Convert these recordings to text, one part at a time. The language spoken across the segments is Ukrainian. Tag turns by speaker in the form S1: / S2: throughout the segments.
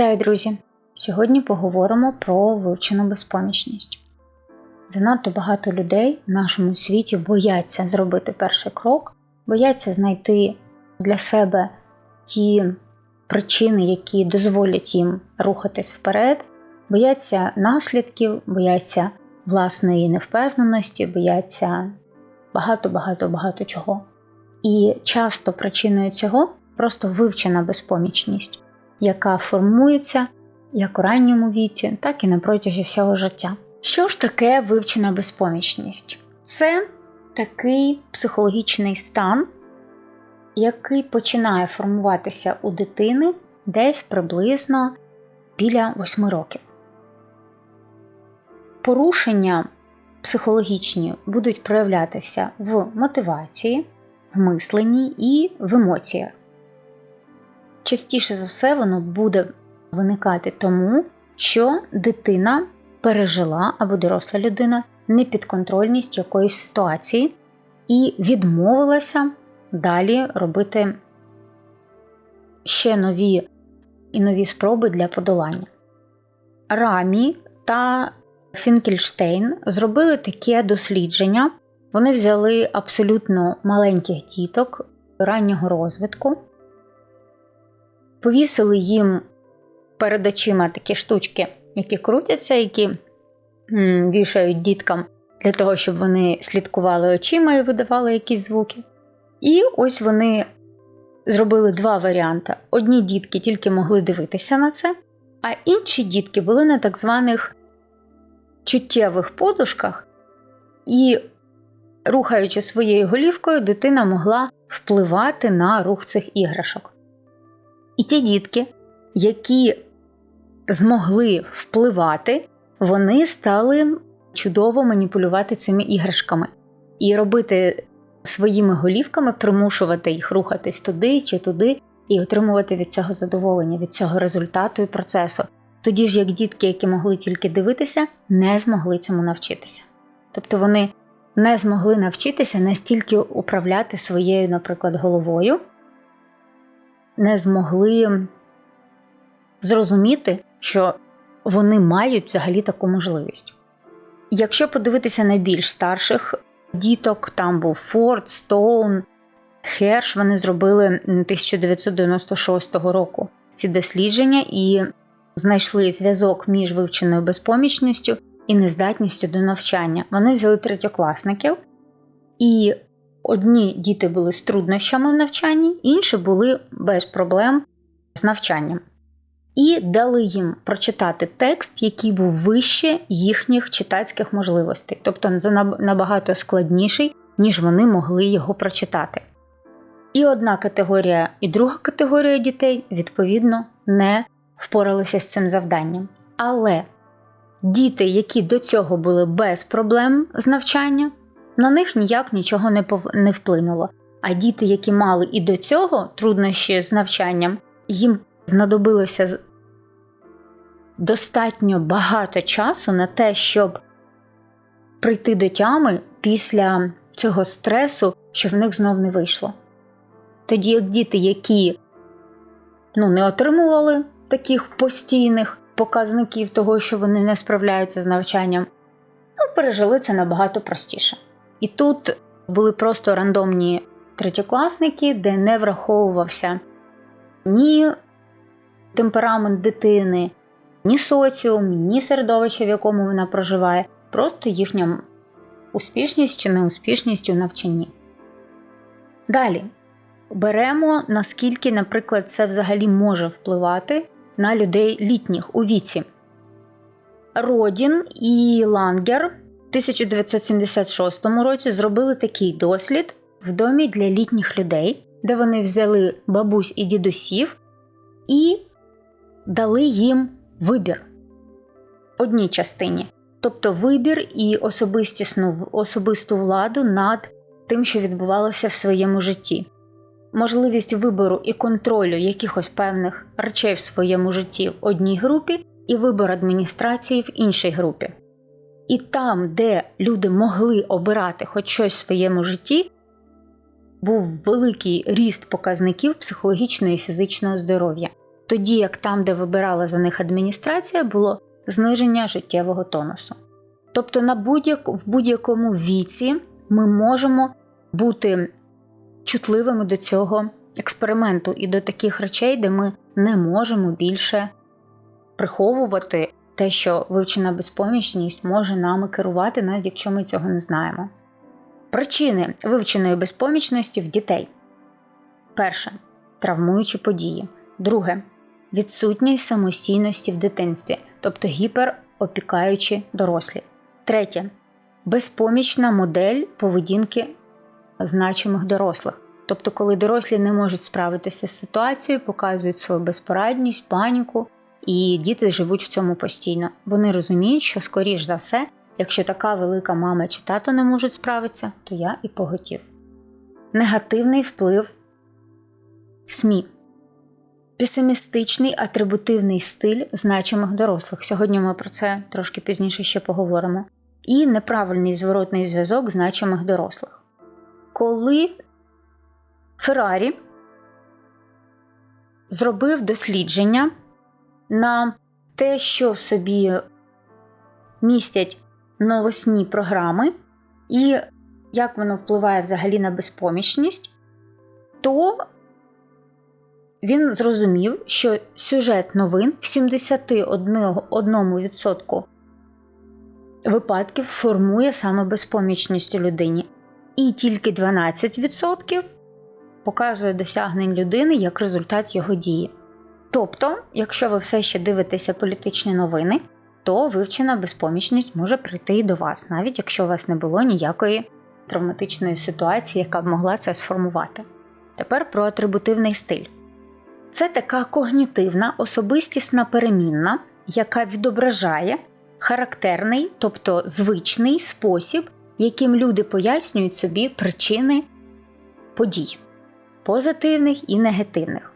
S1: Вітаю, друзі! Сьогодні поговоримо про вивчену безпомічність. Занадто багато людей в нашому світі бояться зробити перший крок, бояться знайти для себе ті причини, які дозволять їм рухатись вперед, бояться наслідків, бояться власної невпевненості, бояться багато-багато-багато чого. І часто причиною цього просто вивчена безпомічність, яка формується як у ранньому віці, так і на протязі всього життя. Що ж таке вивчена безпомічність? Це такий психологічний стан, який починає формуватися у дитини десь приблизно біля 8 років. Порушення психологічні будуть проявлятися в мотивації, в мисленні і в емоціях. Частіше за все, воно буде виникати тому, що дитина пережила або доросла людина непідконтрольність якоїсь ситуації і відмовилася далі робити ще нові і нові спроби для подолання. Рамі та Фінкельштейн зробили таке дослідження. Вони взяли абсолютно маленьких діток раннього розвитку, повісили їм перед очима такі штучки, які крутяться, які вішають діткам для того, щоб вони слідкували очима і видавали якісь звуки. І ось вони зробили два варіанти: одні дітки тільки могли дивитися на це, а інші дітки були на так званих чуттєвих подушках, і, рухаючи своєю голівкою, дитина могла впливати на рух цих іграшок. І ті дітки, які змогли впливати, вони стали чудово маніпулювати цими іграшками і робити своїми голівками, примушувати їх рухатись туди чи туди, і отримувати від цього задоволення, від цього результату і процесу. Тоді ж, як дітки, які могли тільки дивитися, не змогли цьому навчитися. Тобто вони не змогли навчитися настільки управляти своєю, наприклад, головою, не змогли зрозуміти, що вони мають взагалі таку можливість. Якщо подивитися на більш старших діток, там був Форд, Стоун, Херш, вони зробили 1996 року ці дослідження і знайшли зв'язок між вивченою безпомічністю і нездатністю до навчання. Вони взяли третьокласників, і одні діти були з труднощами в навчанні, інші були без проблем з навчанням і дали їм прочитати текст, який був вище їхніх читацьких можливостей, тобто набагато складніший, ніж вони могли його прочитати. І одна категорія, і друга категорія дітей, відповідно, не впоралися з цим завданням. Але діти, які до цього були без проблем з навчання, на них ніяк нічого не пов... не вплинуло. А діти, які мали і до цього труднощі з навчанням, їм знадобилося достатньо багато часу на те, щоб прийти до тями після цього стресу, що в них знов не вийшло. Тоді як діти, які ну, не отримували таких постійних показників того, що вони не справляються з навчанням, ну, пережили це набагато простіше. І тут були просто рандомні третьокласники, де не враховувався ні темперамент дитини, ні соціум, ні середовище, в якому вона проживає, просто їхня успішність чи неуспішність у навчанні. Далі беремо, наскільки, наприклад, це взагалі може впливати на людей літніх у віці. Родін і Лангер 1976 році зробили такий дослід в домі для літніх людей, де вони взяли бабусь і дідусів і дали їм вибір одній частині, тобто вибір і особистісну особисту владу над тим, що відбувалося в своєму житті, можливість вибору і контролю якихось певних речей в своєму житті в одній групі, і вибор адміністрації в іншій групі. І там, де люди могли обирати хоч щось в своєму житті, був великий ріст показників психологічного і фізичного здоров'я. тоді як там, де вибирала за них адміністрація, було зниження життєвого тонусу. Тобто на будь-як, в будь-якому віці ми можемо бути чутливими до цього експерименту і до таких речей, де ми не можемо більше приховувати те, що вивчена безпомічність може нами керувати, навіть якщо ми цього не знаємо. Причини вивченої безпомічності в дітей. Перше травмуючі події. Друге відсутність самостійності в дитинстві, тобто гіперопікаючі дорослі. Третє безпомічна модель поведінки значимих дорослих. Тобто, коли дорослі не можуть справитися з ситуацією, показують свою безпорадність, паніку, і діти живуть в цьому постійно. Вони розуміють, що, скоріш за все, якщо така велика мама чи тато не можуть справитися, то я і поготів. Негативний вплив СМІ. Песимістичний атрибутивний стиль значимих дорослих. Сьогодні ми про це трошки пізніше ще поговоримо. І неправильний зворотний зв'язок значимих дорослих. Коли Феррарі зробив дослідження на те, що собі містять новосні програми, і як воно впливає взагалі на безпомічність, то він зрозумів, що сюжет новин в 71% випадків формує саме безпомічність у людині. І тільки 12% показує досягнень людини як результат його дії. Тобто, якщо ви все ще дивитеся політичні новини, то вивчена безпомічність може прийти і до вас, навіть якщо у вас не було ніякої травматичної ситуації, яка б могла це сформувати. Тепер про атрибутивний стиль. Це така когнітивна, особистісна перемінна, яка відображає характерний, тобто звичний спосіб, яким люди пояснюють собі причини подій позитивних і негативних.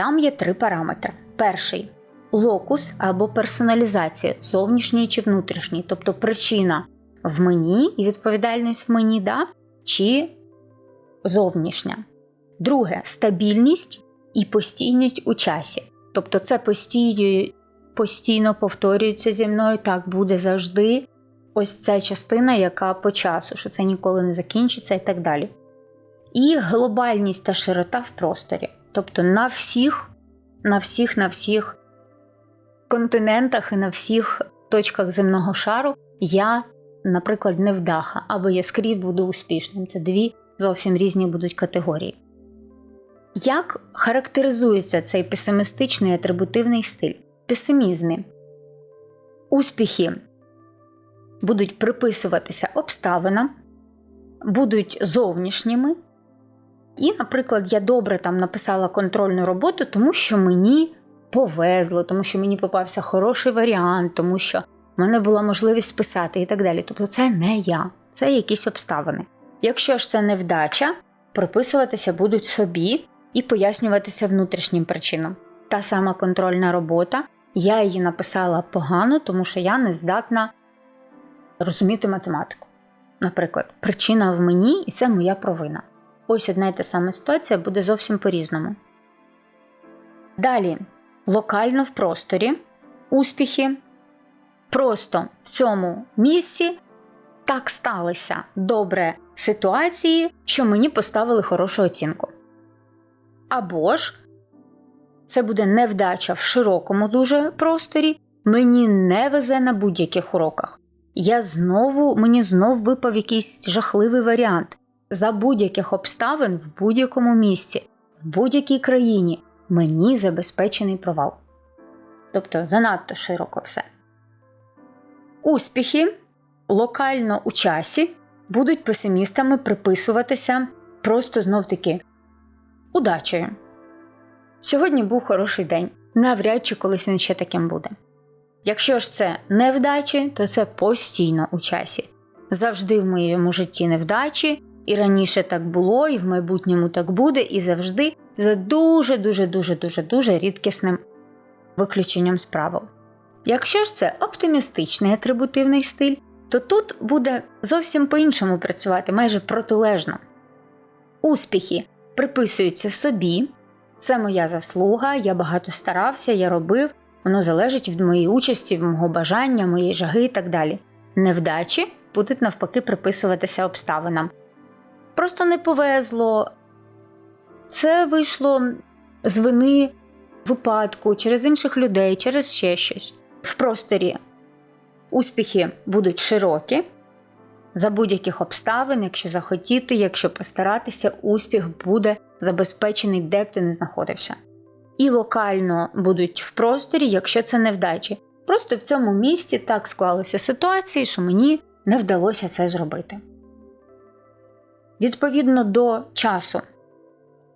S1: Там є три параметри. Перший локус або персоналізація, зовнішній чи внутрішній, тобто причина в мені і відповідальність в мені, да, чи зовнішня. Друге стабільність і постійність у часі. Тобто це постійно, постійно повторюється зі мною, так буде завжди. Ось ця частина, яка по часу, що це ніколи не закінчиться і так далі. І глобальність та широта в просторі. Тобто на всіх, на всіх, на всіх континентах і на всіх точках земного шару я, наприклад, не вдаха, або я скрізь буду успішним. Це дві зовсім різні будуть категорії. Як характеризується цей песимістичний атрибутивний стиль? В песимізмі успіхи будуть приписуватися обставинам, будуть зовнішніми. І, наприклад, я добре там написала контрольну роботу, тому що мені повезло, тому що мені попався хороший варіант, тому що в мене була можливість списати і так далі. Тобто, це не я, це якісь обставини. Якщо ж це невдача, приписуватися будуть собі і пояснюватися внутрішнім причинам. Та сама контрольна робота, я її написала погано, тому що я не здатна розуміти математику. Наприклад, причина в мені, і це моя провина. Ось одна й та сама ситуація буде зовсім по-різному. Далі, локально в просторі, успіхи. Просто в цьому місці так сталися добре ситуації, що мені поставили хорошу оцінку. Або ж це буде невдача в широкому дуже просторі, мені не везе на будь-яких уроках. Я знову, Мені знов випав якийсь жахливий варіант. За будь-яких обставин в будь-якому місці, в будь-якій країні мені забезпечений провал. Тобто занадто широко все. Успіхи локально у часі будуть песимістами приписуватися просто знов таки удачею. Сьогодні був хороший день. Навряд чи колись він ще таким буде. Якщо ж це невдачі, то це постійно у часі. Завжди в моєму житті невдачі, і раніше так було, і в майбутньому так буде, і завжди за дуже-дуже дуже дуже дуже рідкісним виключенням з правил. Якщо ж це оптимістичний атрибутивний стиль, то тут буде зовсім по-іншому працювати, майже протилежно. Успіхи приписуються собі, Це моя заслуга, я багато старався, я робив, воно залежить від моєї участі, від мого бажання, моєї жаги і так далі. Невдачі будуть навпаки приписуватися обставинам. Просто не повезло. Це вийшло з вини випадку, через інших людей, через ще щось. В просторі успіхи будуть широкі. За будь-яких обставин, якщо захотіти, якщо постаратися, успіх буде забезпечений, де б ти не знаходився. І локально будуть в просторі, якщо це невдачі. Просто в цьому місці так склалися ситуації, що мені не вдалося це зробити. Відповідно до часу,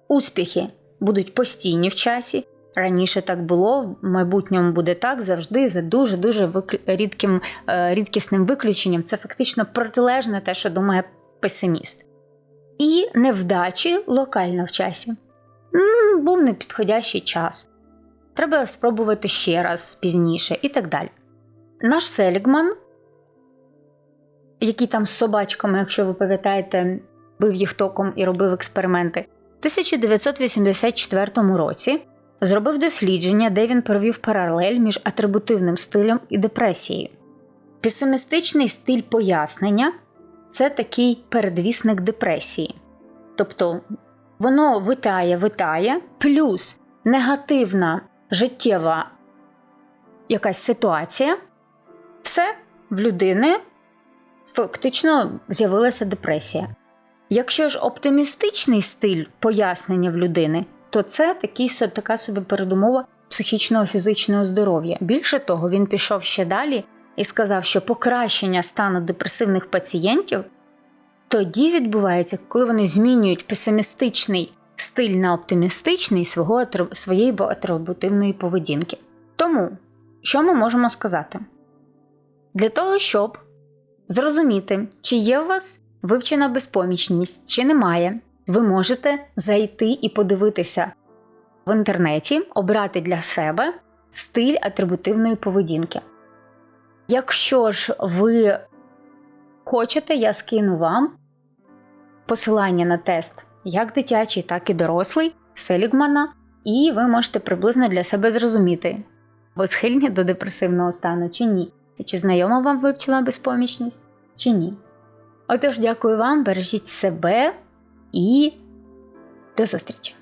S1: успіхи будуть постійні в часі. Раніше так було, в майбутньому буде так завжди за дуже дуже рідким, е, рідкісним виключенням. Це фактично протилежне те, що думає песиміст. І невдачі локально в часі. Був непідходящий час. Треба спробувати ще раз пізніше і так далі. Наш Селігман, який там з собачками, якщо ви пам'ятаєте, бив їх током і робив експерименти, в 1984 році зробив дослідження, де він провів паралель між атрибутивним стилем і депресією. Песимістичний стиль пояснення це такий передвісник депресії. Тобто воно витає, витає, плюс негативна життєва якась ситуація, все в людини фактично з'явилася депресія. Якщо ж оптимістичний стиль пояснення в людини, то це такий, така собі передумова психічного фізичного здоров'я. Більше того, він пішов ще далі і сказав, що покращення стану депресивних пацієнтів тоді відбувається, коли вони змінюють песимістичний стиль на оптимістичний свого, своєї атрибутивної поведінки. Тому, що ми можемо сказати? Для того, щоб зрозуміти, чи є у вас вивчена безпомічність, чи немає, ви можете зайти і подивитися в інтернеті, обрати для себе стиль атрибутивної поведінки. Якщо ж ви хочете, я скину вам посилання на тест як дитячий, так і дорослий Селігмана, і ви можете приблизно для себе зрозуміти, ви схильні до депресивного стану чи ні, і чи знайома вам вивчила безпомічність, чи ні. Отож, дякую вам, бережіть себе і до зустрічі!